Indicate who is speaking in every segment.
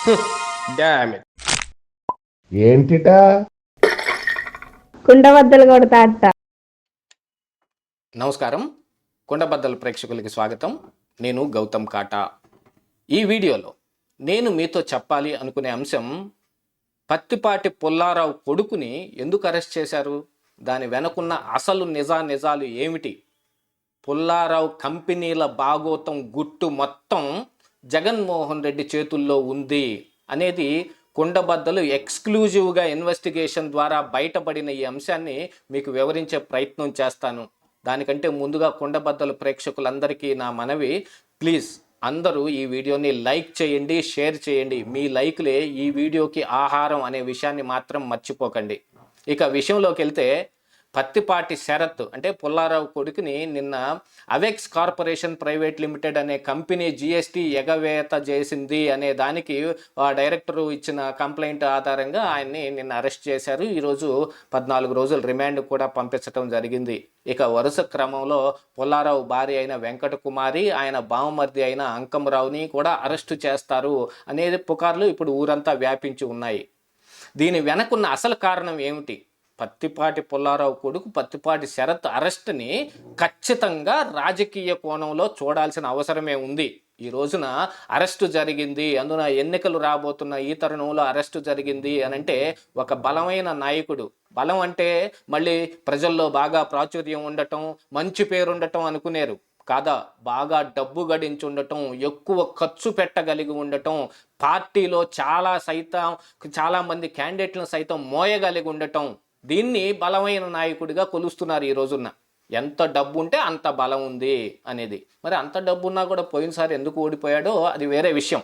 Speaker 1: ఏంటిటా?
Speaker 2: కుండబద్దలు కొడతా అట్ట
Speaker 3: నమస్కారం. కొండబద్దల ప్రేక్షకులకి స్వాగతం. నేను గౌతమ్ కాటా. ఈ వీడియోలో నేను మీతో చెప్పాలి అనుకునే అంశం పత్తిపాటి పుల్లారావు కొడుకుని ఎందుకు అరెస్ట్ చేశారు? దాని వెనకున్న అసలు నిజా నిజాలు ఏమిటి? పుల్లారావు కంపెనీల బాగోతం గుట్టు మొత్తం జగన్మోహన్ రెడ్డి చేతుల్లో ఉంది అనేది కుండబద్దలు ఎక్స్క్లూజివ్గా ఇన్వెస్టిగేషన్ ద్వారా బయటపడిన ఈ అంశాన్ని మీకు వివరించే ప్రయత్నం చేస్తాను. దానికంటే ముందుగా కుండబద్దలు ప్రేక్షకులందరికీ నా మనవి. ప్లీజ్ అందరూ ఈ వీడియోని లైక్ చేయండి షేర్ చేయండి. మీ లైక్లే ఈ వీడియోకి ఆహారం అనే విషయాన్ని మాత్రం మర్చిపోకండి. ఇక విషయంలోకి వెళ్తే పత్తిపాటి శరత్ అంటే పుల్లారావు కొడుకుని నిన్న అవెక్స్ కార్పొరేషన్ ప్రైవేట్ లిమిటెడ్ అనే కంపెనీ జిఎస్టీ ఎగవేత చేసింది అనే దానికి ఆ డైరెక్టర్ ఇచ్చిన కంప్లైంట్ ఆధారంగా ఆయన్ని నిన్న అరెస్ట్ చేశారు. ఈరోజు పద్నాలుగు రోజులు రిమాండ్ కూడా పంపించడం జరిగింది. ఇక వరుస క్రమంలో పుల్లారావు భార్య అయిన వెంకట కుమారి ఆయన బావమర్ది అయిన అంకంరావుని కూడా అరెస్టు చేస్తారు అనేది పుకార్లు ఇప్పుడు ఊరంతా వ్యాపించి ఉన్నాయి. దీని వెనకున్న అసలు కారణం ఏమిటి? పత్తిపాటి పుల్లారావు కొడుకు పత్తిపాటి శరత్ అరెస్ట్ని ఖచ్చితంగా రాజకీయ కోణంలో చూడాల్సిన అవసరమే ఉంది. ఈ రోజున అరెస్టు జరిగింది అందున ఎన్నికలు రాబోతున్న ఈ తరుణంలో అరెస్టు జరిగింది అని అంటే ఒక బలమైన నాయకుడు. బలం అంటే మళ్ళీ ప్రజల్లో బాగా ప్రాచుర్యం ఉండటం మంచి పేరు ఉండటం అనుకునేరు. కాదా బాగా డబ్బు గడించి ఉండటం ఎక్కువ ఖర్చు పెట్టగలిగి ఉండటం పార్టీలో చాలా సైతం చాలామంది క్యాండిడేట్లను సైతం మోయగలిగి ఉండటం దీన్ని బలమైన నాయకుడిగా కొలుస్తున్నారు ఈ రోజున ఎంత డబ్బు ఉంటే అంత బలం ఉంది అనేది. మరి అంత డబ్బు ఉన్నా కూడా పోయినసారి ఎందుకు ఓడిపోయాడో అది వేరే విషయం.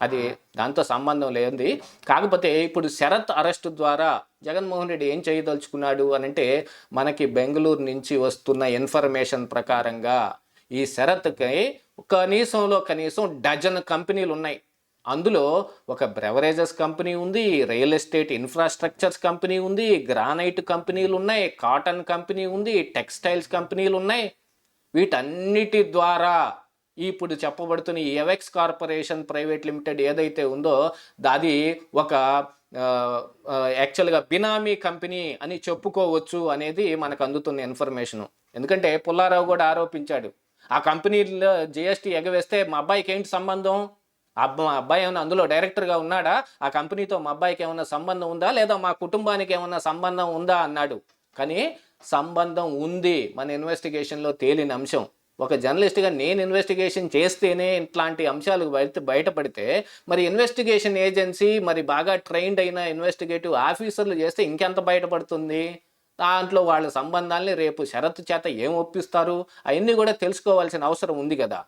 Speaker 3: అది దాంతో సంబంధం లేనిది. కాకపోతే ఇప్పుడు శరత్ అరెస్టు ద్వారా జగన్మోహన్ రెడ్డి ఏం చేయదలుచుకున్నాడు అని అంటే మనకి బెంగళూరు నుంచి వస్తున్న ఇన్ఫర్మేషన్ ప్రకారంగా ఈ శరత్కి కనీసంలో కనీసం డజన్ కంపెనీలు ఉన్నాయి అందులో ఒక బ్రెవరేజెస్ కంపెనీ ఉంది రియల్ ఎస్టేట్ ఇన్ఫ్రాస్ట్రక్చర్స్ కంపెనీ ఉంది గ్రానైట్ కంపెనీలు ఉన్నాయి కాటన్ కంపెనీ ఉంది టెక్స్టైల్స్ కంపెనీలు ఉన్నాయి. వీటన్నిటి ద్వారా ఇప్పుడు చెప్పబడుతున్న ఎవెక్స్ కార్పొరేషన్ ప్రైవేట్ లిమిటెడ్ ఏదైతే ఉందో అది ఒక యాక్చువల్గా బినామీ కంపెనీ అని చెప్పుకోవచ్చు అనేది మనకు అందుతున్న ఇన్ఫర్మేషను. ఎందుకంటే పుల్లారావు కూడా ఆరోపించాడు ఆ కంపెనీలో జిఎస్టీ ఎగవేస్తే మా అబ్బాయికి ఏంటి సంబంధం? అబ్బా మా అబ్బాయి ఏమైనా అందులో డైరెక్టర్గా ఉన్నాడా? ఆ కంపెనీతో మా అబ్బాయికి ఏమైనా సంబంధం ఉందా? లేదా మా కుటుంబానికి ఏమైనా సంబంధం ఉందా? అన్నాడు. కానీ సంబంధం ఉంది మన ఇన్వెస్టిగేషన్లో తేలిన అంశం. ఒక జర్నలిస్ట్గా నేను ఇన్వెస్టిగేషన్ చేస్తేనే ఇట్లాంటి అంశాలు బయట బయటపడితే మరి ఇన్వెస్టిగేషన్ ఏజెన్సీ మరి బాగా ట్రైన్డ్ అయిన ఇన్వెస్టిగేటివ్ ఆఫీసర్లు చేస్తే ఇంకెంత బయటపడుతుంది? దాంట్లో వాళ్ళ సంబంధాల్ని రేపు షరతు చేత ఏం ఒప్పిస్తారు? అవన్నీ కూడా తెలుసుకోవాల్సిన అవసరం ఉంది కదా.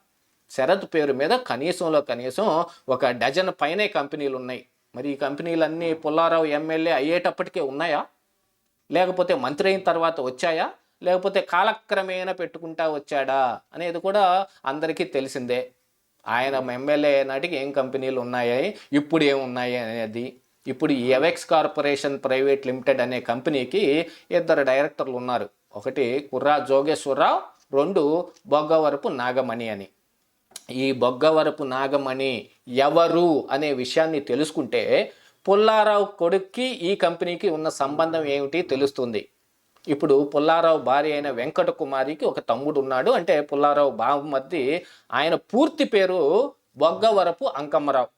Speaker 3: శరత్ పేరు మీద కనీసంలో కనీసం ఒక డజన్ పైనే కంపెనీలు ఉన్నాయి. మరి ఈ కంపెనీలన్నీ పుల్లారావు ఎమ్మెల్యే అయ్యేటప్పటికే ఉన్నాయా? లేకపోతే మంత్రి అయిన తర్వాత వచ్చాయా? లేకపోతే కాలక్రమేణా పెట్టుకుంటా వచ్చాడా? అనేది కూడా అందరికీ తెలిసిందే. ఆయన ఎమ్మెల్యే నాటికి ఏం కంపెనీలు ఉన్నాయి? ఇప్పుడు ఏమున్నాయి అనేది. ఇప్పుడు ఎవెక్స్ కార్పొరేషన్ ప్రైవేట్ లిమిటెడ్ అనే కంపెనీకి ఇద్దరు డైరెక్టర్లు ఉన్నారు. ఒకటి కుర్రా జోగేశ్వరరావు రెండు బొగ్గవరపు నాగమణి అని. ఈ బొగ్గవరపు నాగమణి ఎవరు అనే విషయాన్ని తెలుసుకుంటే పుల్లారావు కొడుక్కి ఈ కంపెనీకి ఉన్న సంబంధం ఏమిటి తెలుస్తుంది. ఇప్పుడు పుల్లారావు భార్య అయిన వెంకట కుమారికి ఒక తమ్ముడు ఉన్నాడు. అంటే పుల్లారావు బావమర్ది ఆయన పూర్తి పేరు బొగ్గవరపు అంకమ్మరావు.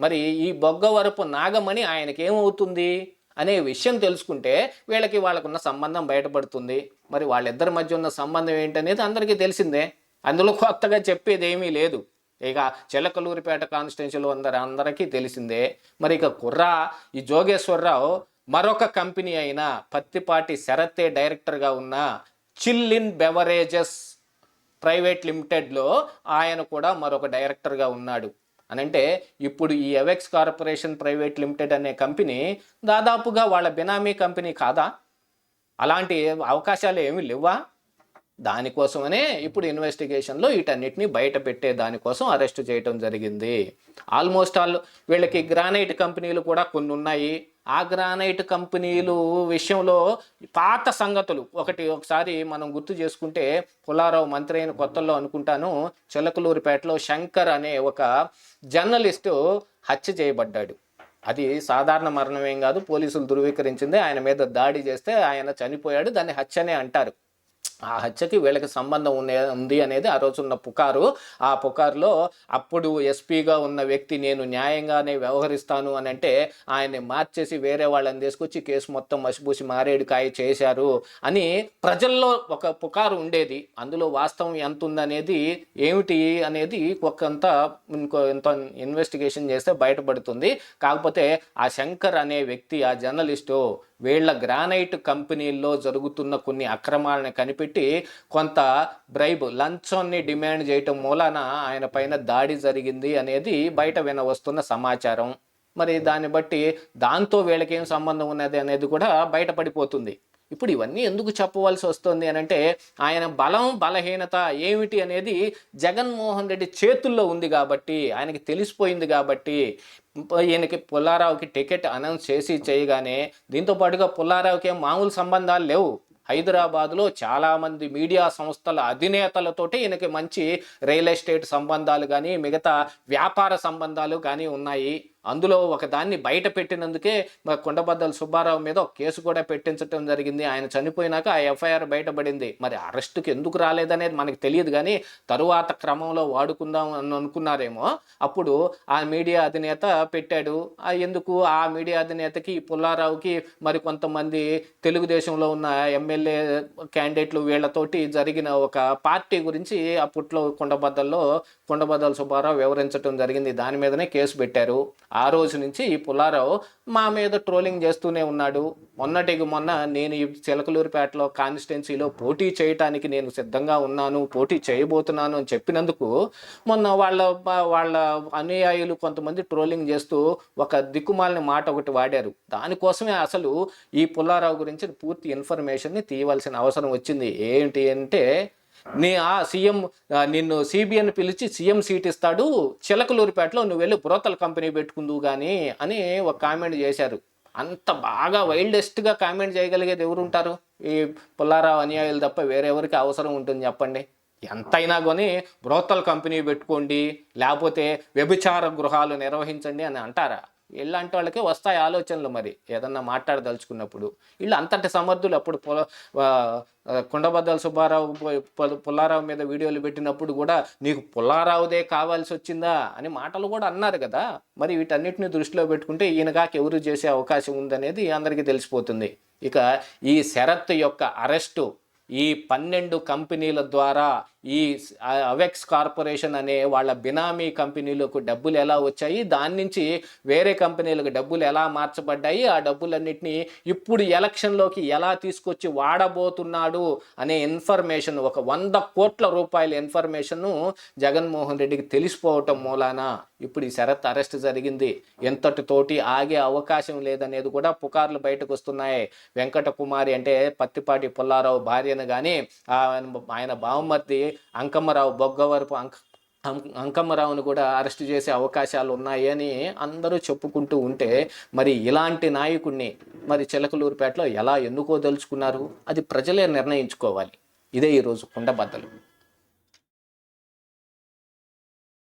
Speaker 3: మరి ఈ బొగ్గవరపు నాగమణి ఆయనకి ఏమవుతుంది అనే విషయం తెలుసుకుంటే వీళ్ళకి వాళ్ళకున్న సంబంధం బయటపడుతుంది. మరి వాళ్ళిద్దరి మధ్య ఉన్న సంబంధం ఏంటనేది అందరికీ తెలిసిందే. అందులో కొత్తగా చెప్పేది ఏమీ లేదు. ఇక చిలకలూరిపేట కాన్స్టిట్యున్సీలో అందరు అందరికీ తెలిసిందే. మరి ఇక కుర్రా ఈ జోగేశ్వరరావు మరొక కంపెనీ అయిన పత్తిపాటి శరత్తే డైరెక్టర్గా ఉన్న చిల్లిన్ బెవరేజెస్ ప్రైవేట్ లిమిటెడ్లో ఆయన కూడా మరొక డైరెక్టర్గా ఉన్నాడు. అనంటే ఇప్పుడు ఈ ఎవెక్స్ కార్పొరేషన్ ప్రైవేట్ లిమిటెడ్ అనే కంపెనీ దాదాపుగా వాళ్ళ బినామీ కంపెనీ కాదా? అలాంటి అవకాశాలు ఏమీ లేవా? దానికోసమనే ఇప్పుడు ఇన్వెస్టిగేషన్లో వీటన్నిటిని బయట పెట్టే దానికోసం అరెస్ట్ చేయటం జరిగింది. ఆల్మోస్ట్ ఆల్ వీళ్ళకి గ్రానైట్ కంపెనీలు కూడా కొన్ని ఉన్నాయి. ఆ గ్రానైట్ కంపెనీలు విషయంలో పాత సంగతులు ఒకటి ఒకసారి మనం గుర్తు చేసుకుంటే పుల్లారావు మంత్రి అయిన కొత్తల్లో అనుకుంటాను చిలకలూరిపేటలో శంకర్ అనే ఒక జర్నలిస్టు హత్య చేయబడ్డాడు. అది సాధారణ మరణమేం కాదు పోలీసులు ధృవీకరించింది ఆయన మీద దాడి చేస్తే ఆయన చనిపోయాడు దాన్ని హత్యనే అంటారు. ఆ హత్యకి వీళ్ళకి సంబంధం ఉండే ఉంది అనేది ఆ రోజు ఉన్న పుకారు. ఆ పుకారులో అప్పుడు ఎస్పీగా ఉన్న వ్యక్తి నేను న్యాయంగానే వ్యవహరిస్తాను అని అంటే ఆయన్ని మార్చేసి వేరే వాళ్ళని తీసుకొచ్చి కేసు మొత్తం మసిపూసి మారేడుకాయ చేశారు అని ప్రజల్లో ఒక పుకారు ఉండేది. అందులో వాస్తవం ఎంత ఉందనేది ఏమిటి అనేది ఒకంత ఇంకో ఎంత ఇన్వెస్టిగేషన్ చేస్తే బయటపడుతుంది. కాకపోతే ఆ శంకర్ అనే వ్యక్తి ఆ జర్నలిస్టు వీళ్ళ గ్రానైట్ కంపెనీల్లో జరుగుతున్న కొన్ని అక్రమాలను కనిపెట్టి కొంత బ్రైబ్ లంచాన్ని డిమాండ్ చేయటం మూలాన ఆయన పైన దాడి జరిగింది అనేది బయట వినవస్తున్న సమాచారం. మరి దాన్ని బట్టి దాంతో వీళ్ళకేం సంబంధం ఉన్నది అనేది కూడా బయటపడిపోతుంది ఇప్పుడు ఇవన్నీ ఎందుకు చెప్పవలసి వస్తుంది అని అంటే ఆయన బలం బలహీనత ఏమిటి అనేది జగన్మోహన్ రెడ్డి చేతుల్లో ఉంది కాబట్టి ఆయనకి తెలిసిపోయింది కాబట్టి ఈయనకి పుల్లారావుకి టికెట్ అనౌన్స్ చేసి చేయగానే దీంతో పాటుగా పుల్లారావుకి ఏం మామూలు సంబంధాలు లేవు. హైదరాబాద్లో చాలామంది మీడియా సంస్థల అధినేతలతోటి ఈయనకి మంచి రియల్ ఎస్టేట్ సంబంధాలు కానీ మిగతా వ్యాపార సంబంధాలు కానీ ఉన్నాయి. అందులో ఒక దాన్ని బయట పెట్టినందుకే మా కొండబద్దల సుబ్బారావు మీద ఒక కేసు కూడా పెట్టించడం జరిగింది. ఆయన చనిపోయినాక ఆ ఎఫ్ఐఆర్ బయటపడింది. మరి అరెస్టుకి ఎందుకు రాలేదనేది మనకు తెలియదు కానీ తరువాత క్రమంలో వాడుకుందాం అని అనుకున్నారేమో. అప్పుడు ఆ మీడియా అధినేత పెట్టాడు. ఎందుకు? ఆ మీడియా అధినేతకి పుల్లారావుకి మరి కొంతమంది తెలుగుదేశంలో ఉన్న ఎమ్మెల్యే క్యాండిడేట్లు వీళ్ళతోటి జరిగిన ఒక పార్టీ గురించి అప్పట్లో కొండబద్దల్లో కొండబద్దల సుబ్బారావు వివరించడం జరిగింది. దాని మీదనే కేసు పెట్టారు. ఆ రోజు నుంచి ఈ పుల్లారావు మా మీద ట్రోలింగ్ చేస్తూనే ఉన్నాడు. మొన్నటికి మొన్న నేను ఈ చిలకలూరిపేటలో కాన్స్టిట్యున్సీలో పోటీ చేయటానికి నేను సిద్ధంగా ఉన్నాను పోటీ చేయబోతున్నాను అని చెప్పినందుకు మొన్న వాళ్ళ వాళ్ళ అనుయాయులు కొంతమంది ట్రోలింగ్ చేస్తూ ఒక దిక్కుమాలని మాట ఒకటి వాడారు. దానికోసమే అసలు ఈ పుల్లారావు గురించి పూర్తి ఇన్ఫర్మేషన్ని తీయవలసిన అవసరం వచ్చింది. ఏంటి అంటే నీ ఆ సీఎం నిన్ను సిబిఎన్ పిలిచి సీఎం సీట్ ఇస్తాడు చిలకలూరిపేటలో నువ్వు వెళ్ళి పురోతల కంపెనీ పెట్టుకుందువు కానీ అని ఒక కామెంట్ చేశారు. అంత బాగా వైల్డెస్ట్గా కామెంట్ చేయగలిగేది ఎవరుంటారు? ఈ పుల్లారావు అనుయాయులు తప్ప వేరెవరికి అవసరం ఉంటుంది చెప్పండి. ఎంతైనా కొని బ్రోతల్ కంపెనీ పెట్టుకోండి లేకపోతే వ్యభిచార గృహాలు నిర్వహించండి అని అంటారా? ఇలాంటి వాళ్ళకి వస్తాయి ఆలోచనలు మరి. ఏదన్నా మాట్లాడదలుచుకున్నప్పుడు. వీళ్ళు అంతటి సమర్థులు అప్పుడు పొల కొండబద్దల సుబ్బారావు పుల్లారావు మీద వీడియోలు పెట్టినప్పుడు కూడా నీకు పుల్లారావుదే కావాల్సి వచ్చిందా అని మాటలు కూడా అన్నారు కదా. మరి వీటన్నిటిని దృష్టిలో పెట్టుకుంటే ఈయనగాకి ఎవరు చేసే అవకాశం ఉందనేది అందరికీ తెలిసిపోతుంది. ఇక ఈ శరత్ యొక్క అరెస్టు ఈ పన్నెండు కంపెనీల ద్వారా ఈ అవెక్స్ కార్పొరేషన్ అనే వాళ్ళ బినామీ కంపెనీలకు డబ్బులు ఎలా వచ్చాయి దాని నుంచి వేరే కంపెనీలకు డబ్బులు ఎలా మార్చబడ్డాయి ఆ డబ్బులన్నింటినీ ఇప్పుడు ఎలక్షన్లోకి ఎలా తీసుకొచ్చి వాడబోతున్నాడు అనే ఇన్ఫర్మేషన్ ఒక వంద కోట్ల రూపాయల ఇన్ఫర్మేషన్ జగన్మోహన్ రెడ్డికి తెలిసిపోవటం మూలాన ఇప్పుడు ఈ శరత్ అరెస్ట్ జరిగింది. ఎంతటితోటి ఆగే అవకాశం లేదనేది కూడా పుకార్లు బయటకు వస్తున్నాయి వెంకట కుమారి అంటే పత్తిపాటి పుల్లారావు భార్య భార్యను కానీ ఆయన బావమర్ది అంకమ్మరావు బొగ్గవరపు అంక అంకమ్మరావును కూడా అరెస్ట్ చేసే అవకాశాలు ఉన్నాయని అందరూ చెప్పుకుంటూ ఉంటే మరి ఇలాంటి నాయకుడిని మరి చిలకలూరుపేటలో ఎలా ఎన్నుకోదలుచుకున్నారు అది ప్రజలే నిర్ణయించుకోవాలి. ఇదే ఈరోజు కుండబద్దలు